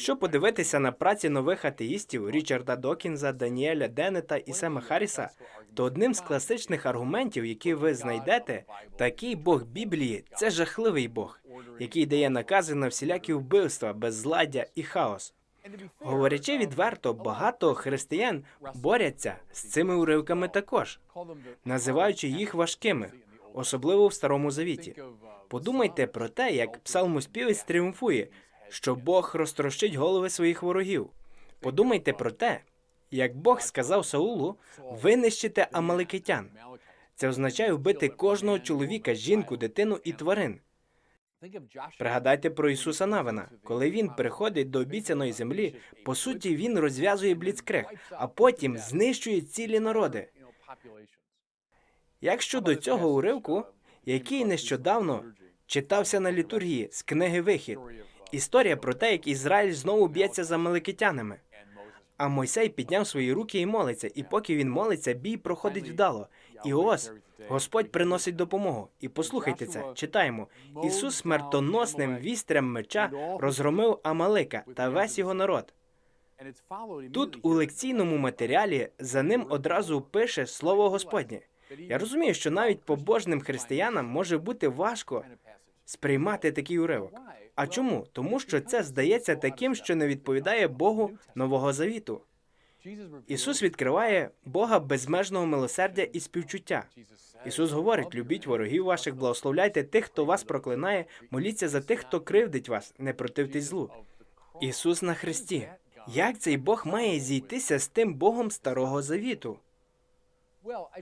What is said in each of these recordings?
Якщо подивитися на праці нових атеїстів Річарда Докінза, Даніеля Деннета і Сема Харріса, то одним з класичних аргументів, які ви знайдете, такий Бог Біблії це жахливий Бог, який дає накази на всілякі вбивства, беззладдя і хаос. Говорячи відверто, багато християн борються з цими уривками також, називаючи їх важкими, особливо в Старому Завіті. Подумайте про те, як псалмоспівець тріумфує, що Бог розтрощить голови своїх ворогів. Подумайте про те, як Бог сказав Саулу винищити амаликитян. Це означає вбити кожного чоловіка, жінку, дитину і тварин. Пригадайте про Ісуса Навина. Коли він приходить до обіцяної землі, по суті, він розв'язує бліцкриг, а потім знищує цілі народи. Як щодо цього уривку, який нещодавно читався на літургії з книги Вихід, історія про те, як Ізраїль знову б'ється за маликитянами. А Мойсей підняв свої руки і молиться, і поки він молиться, бій проходить вдало. І ось Господь приносить допомогу. І послухайте це, читаємо. Ісус смертоносним вістрям меча розгромив Амалика та весь його народ. Тут у лекційному матеріалі за ним одразу пише слово Господнє. Я розумію, що навіть побожним християнам може бути важко сприймати такий уривок. А чому? Тому що це здається таким, що не відповідає Богу Нового Завіту. Ісус відкриває Бога безмежного милосердя і співчуття. Ісус говорить: любіть ворогів ваших, благословляйте тих, хто вас проклинає, моліться за тих, хто кривдить вас, не противтесь злу. Ісус на Христі. Як цей Бог має зійтися з тим Богом Старого Завіту?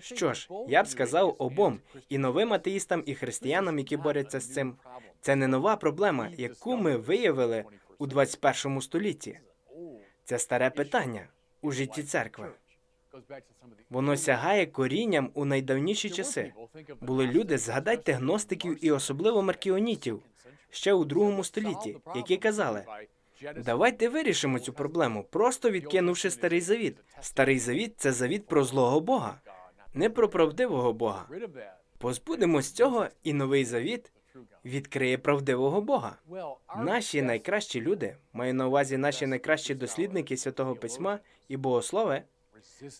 Що ж, я б сказав обом і новим атеїстам, і християнам, які борються з цим. Це не нова проблема, яку ми виявили у 21 столітті. Це старе питання у житті церкви. Воно сягає корінням у найдавніші часи. Були люди, згадайте гностиків і особливо маркіонітів ще у другому столітті, які казали: давайте вирішимо цю проблему, просто відкинувши старий завіт. Старий завіт це завіт про злого Бога, не про правдивого Бога. Позбудемось цього, і новий завіт відкриє правдивого Бога. Наші найкращі люди, маю на увазі наші найкращі дослідники святого письма і богослови,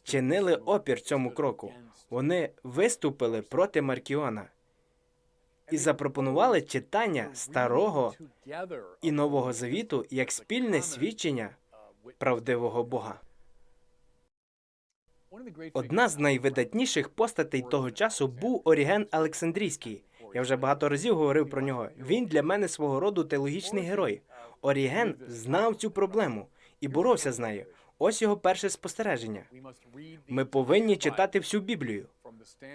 чинили опір цьому кроку. Вони виступили проти Маркіона і запропонували читання старого і нового завіту як спільне свідчення правдивого Бога. Одна з найвидатніших постатей того часу був Оріген Олександрійський. Я вже багато разів говорив про нього. Він для мене свого роду теологічний герой. Оріген знав цю проблему і боровся з нею. Ось його перше спостереження. Ми повинні читати всю Біблію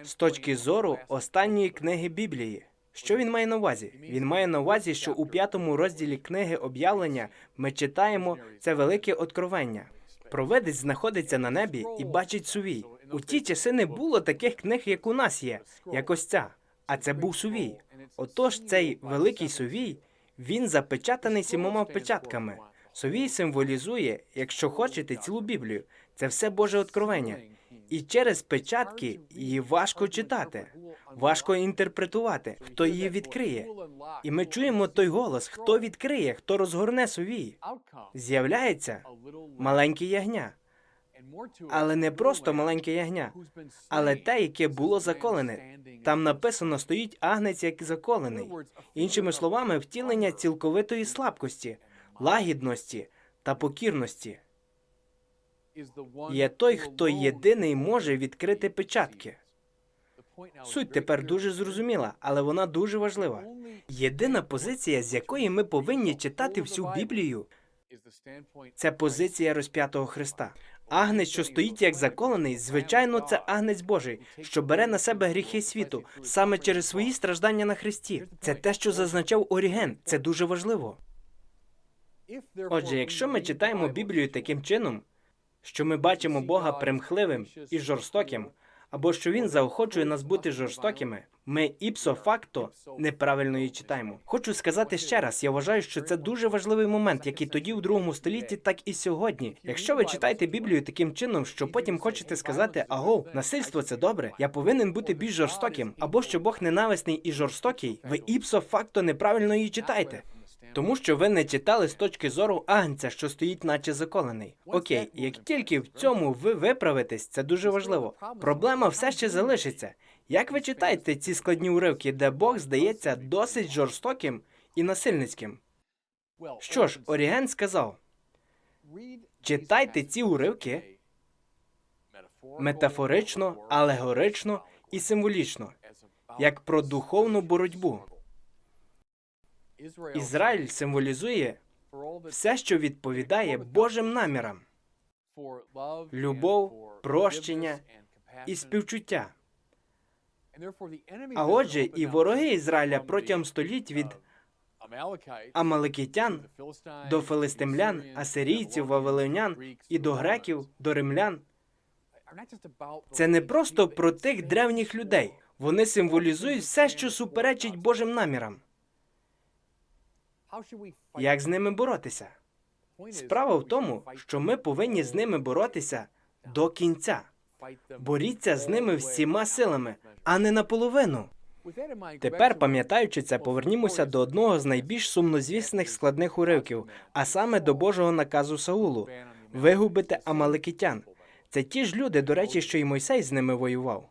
з точки зору останньої книги Біблії. Що він має на увазі? Він має на увазі, що у п'ятому розділі книги об'явлення ми читаємо це велике откровення. Провидець знаходиться на небі і бачить сувій. У ті часи не було таких книг, як у нас є, як ось ця. А це був сувій. Отож, цей великий сувій він запечатаний сімома печатками. Сувій символізує, якщо хочете, цілу Біблію. Це все Боже откровення. І через печатки її важко читати, важко інтерпретувати, хто її відкриє. І ми чуємо той голос, хто відкриє, хто розгорне сувій. З'являється маленьке ягня, але не просто маленьке ягня, але те, яке було заколене. Там написано стоїть агнець, як заколений. Іншими словами, втілення цілковитої слабкості, лагідності та покірності. Є той, хто єдиний може відкрити печатки. Суть тепер дуже зрозуміла, але вона дуже важлива. Єдина позиція, з якої ми повинні читати всю Біблію, це позиція розп'ятого Христа. Агнець, що стоїть як заколений, звичайно, це агнець Божий, що бере на себе гріхи світу саме через свої страждання на Христі. Це те, що зазначав Оріген. Це дуже важливо. Отже, якщо ми читаємо Біблію таким чином, що ми бачимо Бога примхливим і жорстоким, або що він заохочує нас бути жорстокими, ми іпсо факто неправильно її читаємо. Хочу сказати ще раз: я вважаю, що це дуже важливий момент, як і тоді, у другому столітті, так і сьогодні. Якщо ви читаєте Біблію таким чином, що потім хочете сказати, агов, насильство це добре, я повинен бути більш жорстоким, або що Бог ненависний і жорстокий, ви іпсо факто неправильно її читаєте. Тому що ви не читали з точки зору агнця, що стоїть, наче заколений. Окей, як тільки в цьому ви виправитесь, це дуже важливо. Проблема все ще залишиться. Як ви читаєте ці складні уривки, де Бог здається досить жорстоким і насильницьким? Що ж, Оріген сказав: читайте ці уривки метафорично, алегорично і символічно, як про духовну боротьбу. Ізраїль символізує все, що відповідає Божим намірам, любов, прощення і співчуття. А отже, і вороги Ізраїля протягом століть від амаликитян амаликитян до филистимлян, асирійців, вавилонян і до греків, до римлян. Це не просто про тих древніх людей. Вони символізують все, що суперечить Божим намірам. Як з ними боротися? Справа в тому, що ми повинні з ними боротися до кінця. Боріться з ними всіма силами, а не наполовину. Тепер, пам'ятаючи це, повернімося до одного з найбільш сумнозвісних складних уривків, а саме до Божого наказу Саулу вигубити амаликитян. Це ті ж люди, до речі, що й Мойсей з ними воював.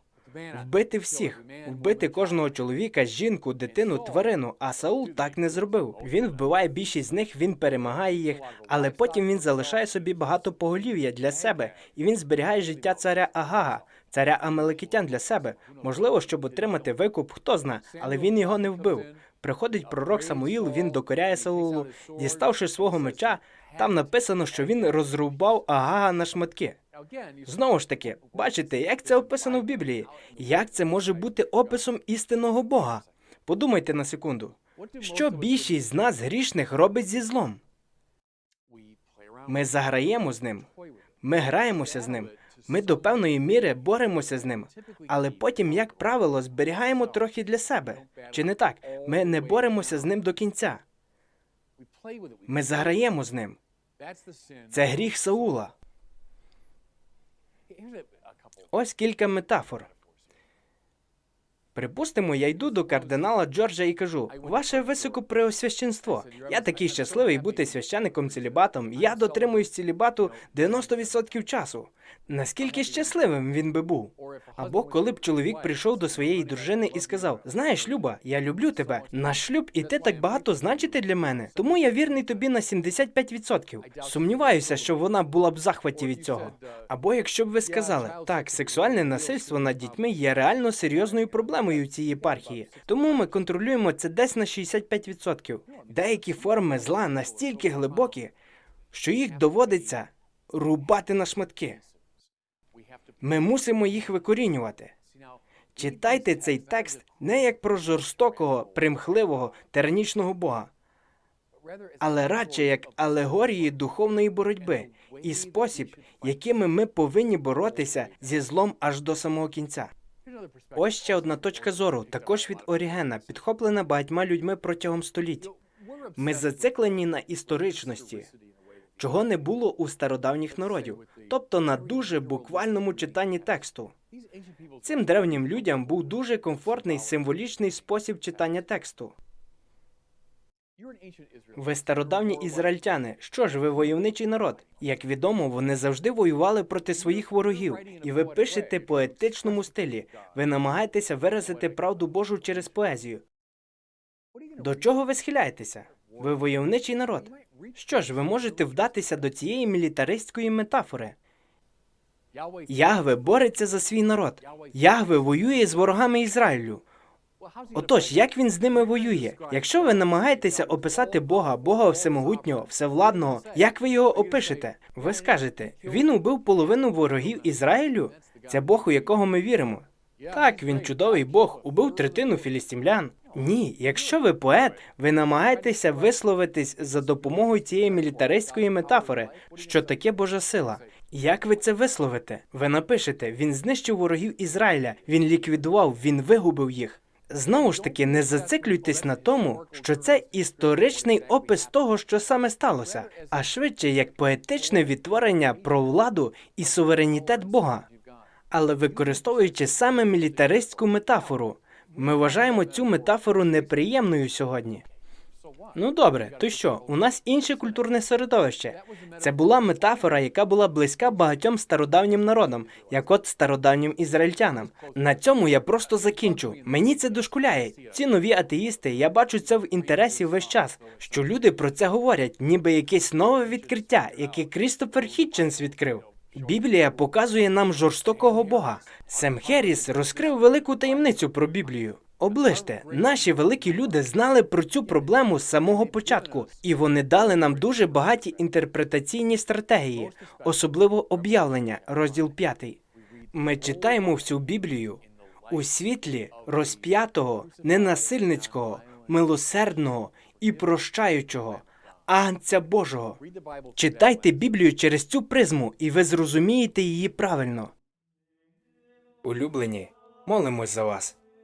Вбити всіх, вбити кожного чоловіка, жінку, дитину, тварину. А Саул так не зробив. Він вбиває більшість з них, він перемагає їх, але потім він залишає собі багато поголів'я для себе, і він зберігає життя царя Агага, царя Амалекитян для себе. Можливо, щоб отримати викуп, хто зна, але він його не вбив. Приходить пророк Самуїл, він докоряє Саулу, діставши свого меча. Там написано, що він розрубав Агага на шматки. Знову ж таки, бачите, як це описано в Біблії? Як це може бути описом істинного Бога? Подумайте на секунду. Що більшість з нас грішних робить зі злом? Ми заграємо з ним, ми граємося з ним, ми до певної міри боремося з ним, але потім, як правило, зберігаємо трохи для себе. Чи не так? Ми не боремося з ним до кінця. Ми заграємо з ним. Це гріх Саула. Ось кілька метафор. Припустимо, я йду до кардинала Джорджа і кажу: Ваше високопреосвященство, я такий щасливий бути священником цілібатом. Я дотримуюсь цілібату 90% часу. Наскільки щасливим він би був? Або коли б чоловік прийшов до своєї дружини і сказав: Знаєш, Люба, я люблю тебе. Наш шлюб і ти так багато значите для мене. Тому я вірний тобі на 75%. Сумніваюся, що вона була б в захваті від цього. Або якщо б ви сказали, так, сексуальне насильство над дітьми є реально серйозною проблемою в цій єпархії, тому ми контролюємо це десь на 65%. Деякі форми зла настільки глибокі, що їх доводиться рубати на шматки. Ми мусимо їх викорінювати. Читайте цей текст не як про жорстокого, примхливого, тиранічного Бога, але радше як алегорії духовної боротьби і спосіб, якими ми повинні боротися зі злом аж до самого кінця. Ось ще одна точка зору, також від Орігена, підхоплена багатьма людьми протягом століть. Ми зациклені на історичності, чого не було у стародавніх народів, тобто на дуже буквальному читанні тексту. Цим древнім людям був дуже комфортний символічний спосіб читання тексту. Ви стародавні ізраїльтяни. Що ж, ви войовничий народ? Як відомо, вони завжди воювали проти своїх ворогів, і ви пишете поетичному стилі. Ви намагаєтеся виразити правду Божу через поезію. До чого ви схиляєтеся? Ви войовничий народ. Що ж, ви можете вдатися до цієї мілітаристської метафори. Ягве бореться за свій народ. Ягве воює з ворогами Ізраїлю. Отож, як він з ними воює? Якщо ви намагаєтеся описати Бога, Бога всемогутнього, всевладного, як ви його опишете? Ви скажете, він убив половину ворогів Ізраїлю? Це Бог, у якого ми віримо. Так, він чудовий Бог, убив третину філістимлян. Ні, якщо ви поет, ви намагаєтеся висловитись за допомогою цієї мілітаристської метафори, що таке Божа сила. Як ви це висловите? Ви напишете: він знищив ворогів Ізраїля, він ліквідував, він вигубив їх. Знову ж таки, не зациклюйтесь на тому, що це історичний опис того, що саме сталося, а швидше як поетичне відтворення про владу і суверенітет Бога. Але використовуючи саме мілітаристську метафору, ми вважаємо цю метафору неприємною сьогодні. Ну добре, то що? У нас інше культурне середовище. Це була метафора, яка була близька багатьом стародавнім народам, як от стародавнім ізраїльтянам. На цьому я просто закінчу. Мені це дошкуляє. Ці нові атеїсти, я бачу це в інтересі весь час, що люди про це говорять, ніби якесь нове відкриття, яке Крістофер Хітченс відкрив. Біблія показує нам жорстокого Бога. Сем Херріс розкрив велику таємницю про Біблію. Оближте, наші великі люди знали про цю проблему з самого початку, і вони дали нам дуже багаті інтерпретаційні стратегії, особливо об'явлення, розділ 5. Ми читаємо всю Біблію у світлі розп'ятого, ненасильницького, милосердного і прощаючого, агнця Божого. Читайте Біблію через цю призму, і ви зрозумієте її правильно. Улюблені, молимось за вас